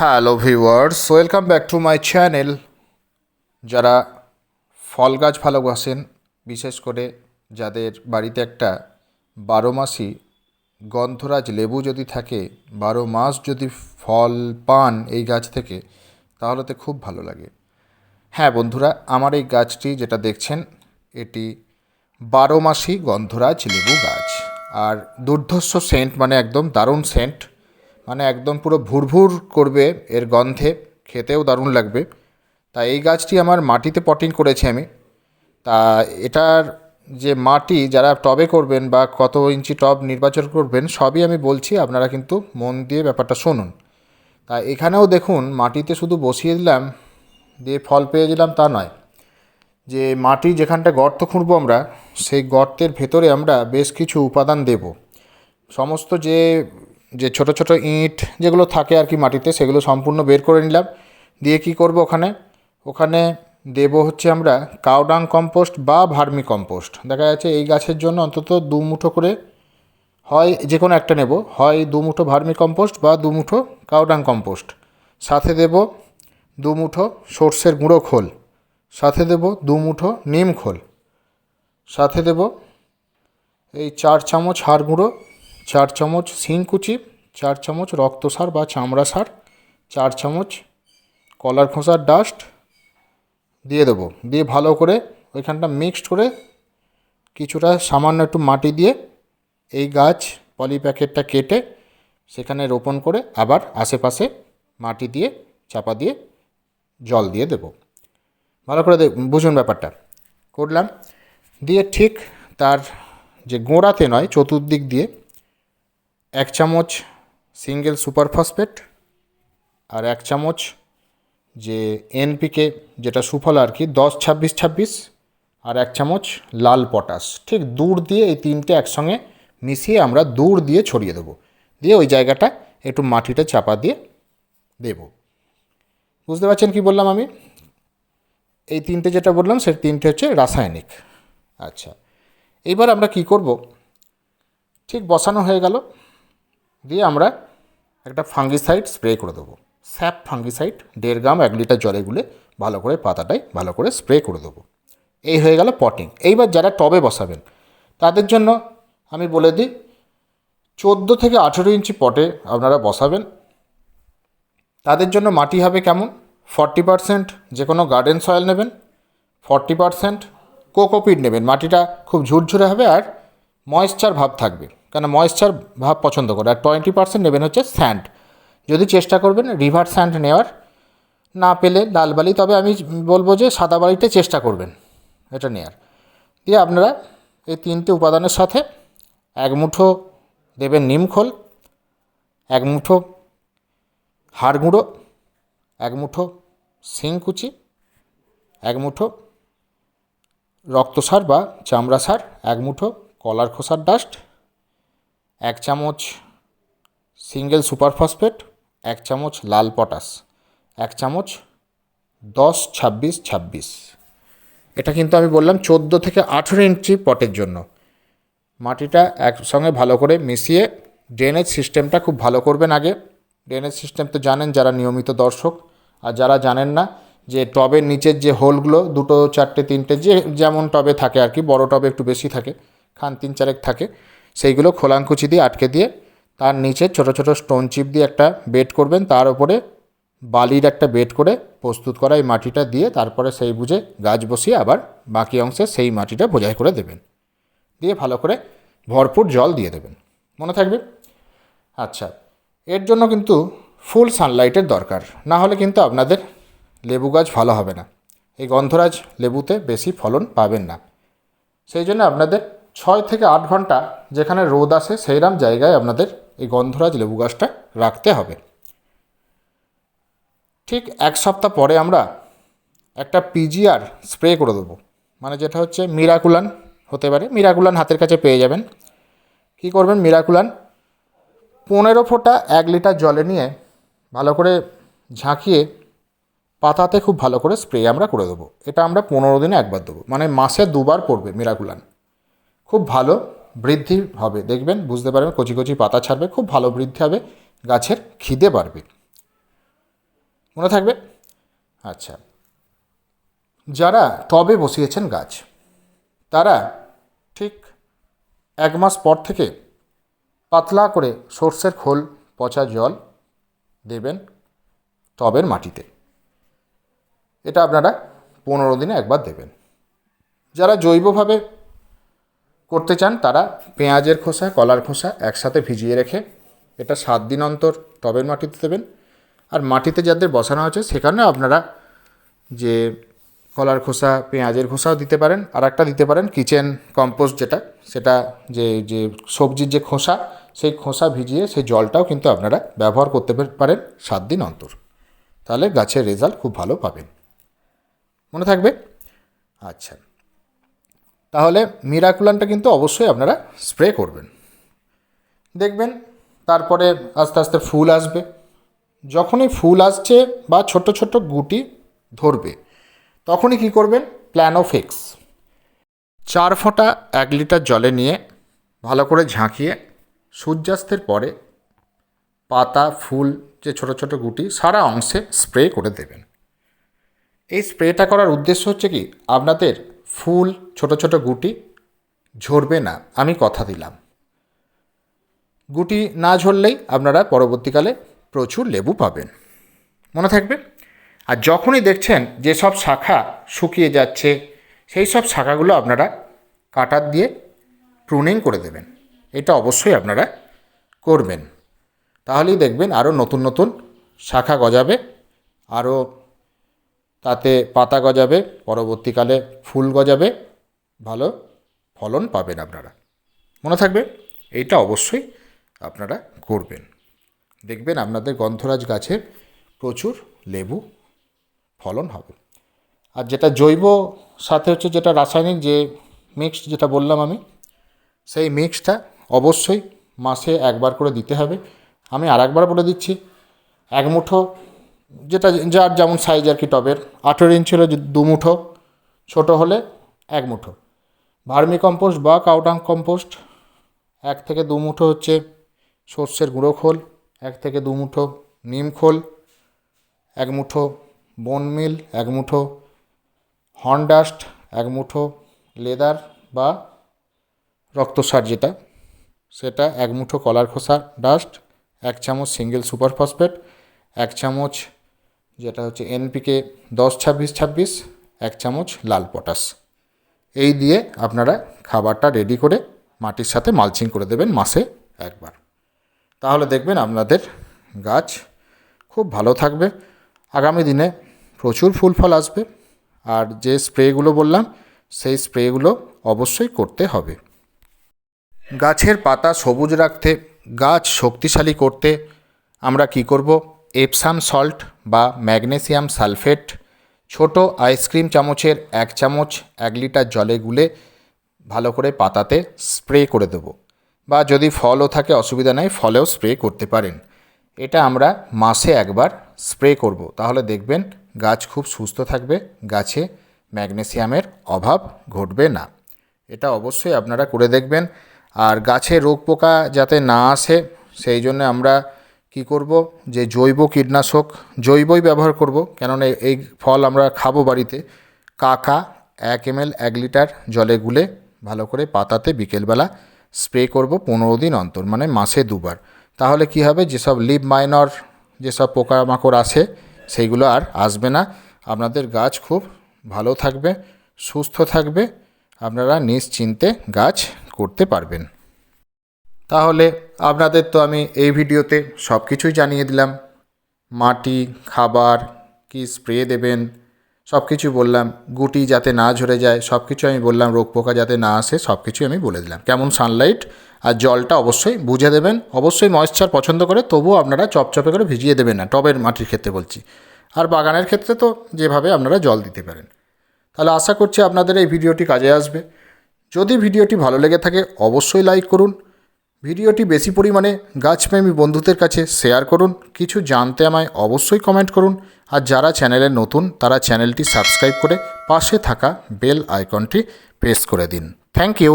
Hello viewers welcome back to my channel যারা ফল গাছ ভালোবাসেন, বিশেষ করে যাদের বাড়িতে একটা বারো মাসি গন্ধরাজ লেবু যদি থাকে, বারো মাস যদি ফল পান এই গাছ থেকে, তাহলে তো খুব ভালো লাগে। হ্যাঁ বন্ধুরা, আমার এই গাছটি যেটা দেখছেন, এটি বারো মাসি গন্ধরাজ লেবু গাছ। আর দুর্ধর্ষ সেন্ট মানে একদম দারুণ সেন্ট মানে একদম পুরো ভুরভুর করবে এর গন্ধে, খেতেও দারুণ লাগবে। তা এই গাছটি আমার মাটিতে পটিং করেছি আমি। তা এটার যে মাটি যারা টবে করবেন বা কত ইঞ্চি টব নির্বাচন করবেন, সবই আমি বলছি, আপনারা কিন্তু মন দিয়ে ব্যাপারটা শুনুন। তা এখানেও দেখুন, মাটিতে শুধু বসিয়ে দিলাম, দিয়ে ফল পেয়ে দিলাম তা নয়। যে মাটি যেখানটা গর্ত খুঁড়বো আমরা, সেই গর্তের ভেতরে আমরা বেশ কিছু উপাদান দেব। সমস্ত যে যে ছোট ছোট ইঁট যেগুলো থাকে আর কি মাটিতে, সেগুলো সম্পূর্ণ বের করে নিলাম। দিয়ে কি করব ওখানে? ওখানে দেব হচ্ছে আমরা কাউডাং কম্পোস্ট বা ভার্মি কম্পোস্ট। দেখা যাচ্ছে এই গাছের জন্য অন্তত দু মুঠো করে হয়, যে কোনো একটা নেব। হয় দু মুঠো ভার্মি কম্পোস্ট বা দু মুঠো কাউডাং কম্পোস্ট। সাথে দেব দু মুঠো সর্ষের গুঁড়ো খোল। সাথে দেব দু মুঠো নিম খোল। সাথে দেব এই চার চামচ হাড় গুঁড়ো চার চামচ শিংকুচি চার চামচ রক্ত সার বা চামড়া সার, চার চামচ কলার খোসার ডাস্ট দিয়ে দেবো। দিয়ে ভালো করে ওইখানটা মিক্সড করে কিছুটা সামান্য একটু মাটি দিয়ে এই গাছ পলি প্যাকেটটা কেটে সেখানে রোপণ করে আবার আশেপাশে মাটি দিয়ে চাপা দিয়ে জল দিয়ে দেবো। ভালো করে বুঝুন ব্যাপারটা। করলাম। দিয়ে ঠিক তার যে গোড়াতে নয়, চতুর্দিক দিয়ে এক চামচ সিঙ্গেল সুপার ফসফেট আর এক চামচ যে এনপিকে যেটা সুফল আর কি, দশ, ছাব্বিশ ছাব্বিশ আর এক চামচ লাল পটাশ। ঠিক দূর দিয়ে এই তিনটে একসঙ্গে মিশিয়ে আমরা দূর দিয়ে ছড়িয়ে দেবো। দিয়ে ওই জায়গাটা একটু মাটিটা চাপা দিয়ে দেব। বুঝতে পারছেন কি বললাম আমি? এই তিনটে যেটা বললাম, সেই তিনটে হচ্ছে রাসায়নিক। আচ্ছা এইবার আমরা কি করব? ঠিক বসানো হয়ে গেল। দিয়ে আমরা একটা ফাঙ্গিসাইড স্প্রে করে দেবো। স্যাপ ফাঙ্গিসাইড দেড় গ্রাম এক লিটার জলে গুলে ভালো করে পাতাটায় ভালো করে স্প্রে করে দেবো। এই হয়ে গেল পটিং এইবার যারা টবে বসাবেন, তাদের জন্য আমি বলে দিই, চোদ্দ থেকে আঠেরো ইঞ্চি পটে আপনারা বসাবেন। তাদের জন্য মাটি হবে কেমন? ফর্টি পারসেন্ট যে কোনো গার্ডেন সয়েল নেবেন ফর্টি পারসেন্ট কোকোপিট নেবেন। মাটিটা খুব ঝুরঝুরে হবে আর ময়েশ্চার ভাব থাকবে। কেন ময়েশ্চার ভাব পছন্দ করে আর টোয়েন্টি পারসেন্ট নেবেন হচ্ছে স্যান্ড যদি চেষ্টা করবেন রিভার স্যান্ড নেওয়ার, না পেলে লাল বালি, তবে আমি বলব যে সাদা বালিতে চেষ্টা করবেন এটা নেওয়ার দিয়ে আপনারা এই তিনটে উপাদানের সাথে এক মুঠো দেবেন নিমখোল এক মুঠো হাড় গুঁড়ো, এক মুঠো শিংকুচি এক মুঠো রক্ত সার বা চামড়া সার এক মুঠো কলার খোসার ডাস্ট এক চামচ সিঙ্গেল সুপার ফসফেট এক চামচ লাল পটাশ এক চামচ দশ ছাব্বিশ ছাব্বিশ। এটা কিন্তু আমি বললাম চোদ্দ থেকে আঠেরো ইঞ্চি পটের জন্য। মাটিটা একসঙ্গে ভালো করে মিশিয়ে ড্রেনেজ সিস্টেমটা খুব ভালো করবেন আগে। ড্রেনেজ সিস্টেম তো জানেন যারা নিয়মিত দর্শক, আর যারা জানেন না যে টবের নিচের যে হোলগুলো, দুটো, চারটে, তিনটে, যে যেমন টবে থাকে আর কি, বড় টবে একটু বেশি থাকে, খান তিন চারেক থাকে সেইগুলো খোলাঙ্কুচি দিয়ে আটকে দিয়ে তার নিচে ছোট ছোট স্টোন চিপ দিয়ে একটা বেড করবেন। তার উপরে বালির একটা বেড করে প্রস্তুত করা এই মাটিটা দিয়ে তারপরে সেই বুঝে গাছ বসিয়ে আবার বাকি অংশে সেই মাটিটা বোঝাই করে দেবেন। দিয়ে ভালো করে ভরপুর জল দিয়ে দেবেন। মনে থাকবে? আচ্ছা এর জন্য কিন্তু ফুল সানলাইটের দরকার। না হলে কিন্তু আপনাদের লেবু গাছ ভালো হবে না। এই গন্ধরাজ লেবুতে বেশি ফলন পাবেন না। সেই জন্য আপনাদের ছয় থেকে আট ঘণ্টা যেখানে রোদ আসে সেইরকম জায়গায় আপনাদের এই গন্ধরাজ লেবু গাছটা রাখতে হবে। ঠিক এক সপ্তাহ পরে আমরা একটা পিজিআর স্প্রে করে দেবো। মানে যেটা হচ্ছে মিরাকুলান হতে পারে। মিরাকুলান হাতের কাছে পেয়ে যাবেন। কী করবেন? মিরাকুলান পনেরো ফোঁটা এক লিটার জলে নিয়ে ভালো করে ঝাঁকিয়ে পাতাতে খুব ভালো করে স্প্রে আমরা করে দেবো। এটা আমরা পনেরো দিনে একবার দেবো। মানে মাসে দুবার পড়বে মিরাকুলান। খুব ভালো বৃদ্ধি হবে। দেখবেন, বুঝতে পারবেন, কচি কচি পাতা ছাড়বে, খুব ভালো বৃদ্ধি হবে, গাছের খিদে বাড়বে। মনে থাকবে? আচ্ছা। যারা টবে বসিয়েছেন গাছ, তারা ঠিক এক মাস পর থেকে পাতলা করে সর্ষের খোল, পচা জল দেবেন টবের মাটিতে। এটা আপনারা পনেরো দিনে একবার দেবেন। যারা জৈবভাবে করতে চান, তারা পেঁয়াজের খোসা, কলার খোসা একসাথে ভিজিয়ে রেখে এটা সাত দিন অন্তর টবের মাটিতে দেবেন। আর মাটিতে যাদের বসানো আছে, সেখানে আপনারা যে কলার খোসা, পেঁয়াজের খোসাও দিতে পারেন। আর একটা দিতে পারেন, কিচেন কম্পোস্ট যেটা, সেটা যে যে সবজির যে খোসা, সেই খোসা ভিজিয়ে সেই জলটাও কিন্তু আপনারা ব্যবহার করতে পারেন সাত দিন অন্তর। তাহলে গাছের রেজাল্ট খুব ভালো পাবেন। মনে থাকবে? আচ্ছা। তাহলে মিরাকুলানটা কিন্তু অবশ্যই আপনারা স্প্রে করবেন। দেখবেন তারপরে আস্তে আস্তে ফুল আসবে। যখনই ফুল আসছে বা ছোট ছোট গুটি ধরবে, তখনই কি করবেন? প্ল্যানোফিক্স চার ফোঁটা এক লিটার জলে নিয়ে ভালো করে ঝাঁকিয়ে সূর্যাস্তের পরে পাতা, ফুল, যে ছোট ছোট গুটি, সারা অংশে স্প্রে করে দেবেন। এই স্প্রেটা করার উদ্দেশ্য হচ্ছে কি? আপনাদের ফুল, ছোট ছোট গুটি, ঝরবে না, আমি কথা দিলাম। গুটি না ঝরলেই আপনারা পরবর্তীকালে প্রচুর লেবু পাবেন। মনে থাকবে? আর যখনই দেখছেন যে সব শাখা শুকিয়ে যাচ্ছে, সেই সব শাখাগুলো আপনারা কাটার দিয়ে প্রুনিং করে দেবেন। এটা অবশ্যই আপনারা করবেন। তাহলেই দেখবেন আরও নতুন নতুন শাখা গজাবে আরও তাতে পাতা গজাবে, পরবর্তীকালে ফুল গজাবে, ভালো ফলন পাবেন আপনারা। মনে থাকবে, এইটা অবশ্যই আপনারা করবেন। দেখবেন আপনাদের গন্ধরাজ গাছের প্রচুর লেবু ফলন হবে। আর যেটা জৈব, সাথে হচ্ছে যেটা রাসায়নিক, যে মিক্সড যেটা বললাম আমি, সেই মিক্সটা অবশ্যই মাসে একবার করে দিতে হবে। আমি আর একবার বলে দিচ্ছি, এক মুঠো যেটা যার যেমন সাইজ আর কি টবের আঠেরো ইঞ্চি হলে দু মুঠো, ছোটো হলে এক মুঠো। ভার্মি কম্পোস্ট বা কাউটাং কম্পোস্ট এক থেকে দু মুঠো হচ্ছে সর্ষের গুঁড়ো খোল, এক থেকে দু মুঠো নিম খোল, এক মুঠো বোন মিল এক মুঠো হর্ন ডাস্ট এক মুঠো লেদার বা রক্তসার যেটা, সেটা এক মুঠো কলার খোসা ডাস্ট এক চামচ সিঙ্গেল সুপার ফসফেট এক চামচ যেটা হচ্ছে এনপিকে দশ, ছাব্বিশ ছাব্বিশ, এক চামচ লাল পটাশ। এই দিয়ে আপনারা খাবারটা রেডি করে মাটির সাথে মালচিং করে দেবেন মাসে একবার। তাহলে দেখবেন আপনাদের গাছ খুব ভালো থাকবে। আগামী দিনে প্রচুর ফুল ফল আসবে। আর যে স্প্রেগুলো বললাম, সেই স্প্রেগুলো অবশ্যই করতে হবে। গাছের পাতা সবুজ রাখতে, গাছ শক্তিশালী করতে আমরা কি করব? এপসাম সল্ট বা ম্যাগনেসিয়াম সালফেট, ছোট আইসক্রিম চামচের এক চামচ, এক লিটার জলে গুলে ভালো করে পাতাতে স্প্রে করে দেবো। বা যদি ফলও থাকে, অসুবিধা নেই, ফলেও স্প্রে করতে পারেন। এটা আমরা মাসে একবার স্প্রে করব। তাহলে দেখবেন গাছ খুব সুস্থ থাকবে, গাছে ম্যাগনেসিয়ামের অভাব ঘটবে না। এটা অবশ্যই আপনারা করে দেখবেন। আর গাছে রোগ পোকা যাতে না আসে, সেই জন্য আমরা কি করব? যে জৈব কীটনাশক, জৈবই ব্যবহার করব। কেননা এই ফল আমরা খাব বাড়িতে। কাকা এক এম এক লিটার জলে গুলে ভালো করে পাতাতে বিকেলবেলা স্প্রে করব পনেরো দিন অন্তর মানে মাসে দুবার। তাহলে কি হবে? যেসব লিভ মাইনর, যেসব পোকামাকড় আসে সেইগুলো আর আসবে না। আপনাদের গাছ খুব ভালো থাকবে, সুস্থ থাকবে। আপনারা নিশ্চিন্তে গাছ করতে পারবেন। তাহলে আপনাদের তো আমি এই ভিডিওতে সব কিছুই জানিয়ে দিলাম। মাটি, খাবার, কি স্প্রে দেবেন, সব কিছু বললাম। গুটি যাতে না ঝরে যায়, সব কিছু আমি বললাম। রোগ পোকা যাতে না আসে, সব কিছুই আমি বলে দিলাম। কেমন সানলাইট আর জলটা অবশ্যই বুঝে দেবেন। অবশ্যই ময়েশ্চার পছন্দ করে, তবুও আপনারা চপচপে করে ভিজিয়ে দেবেন না। টবের মাটির ক্ষেত্রে বলছি। আর বাগানের ক্ষেত্রে তো যেভাবে আপনারা জল দিতে পারেন। তাহলে আশা করছি আপনাদের এই ভিডিওটি কাজে আসবে। যদি ভিডিওটি ভালো লেগে থাকে, অবশ্যই লাইক করুন। ভিডিওটি বেশি পরিমাণে গাছপ্রেমী বন্ধুদের কাছে শেয়ার করুন, কিছু জানতে আমায় অবশ্যই কমেন্ট করুন, আর যারা চ্যানেলে নতুন, তারা চ্যানেলটি সাবস্ক্রাইব করে পাশে থাকা বেল আইকনটি প্রেস করে দিন। Thank you.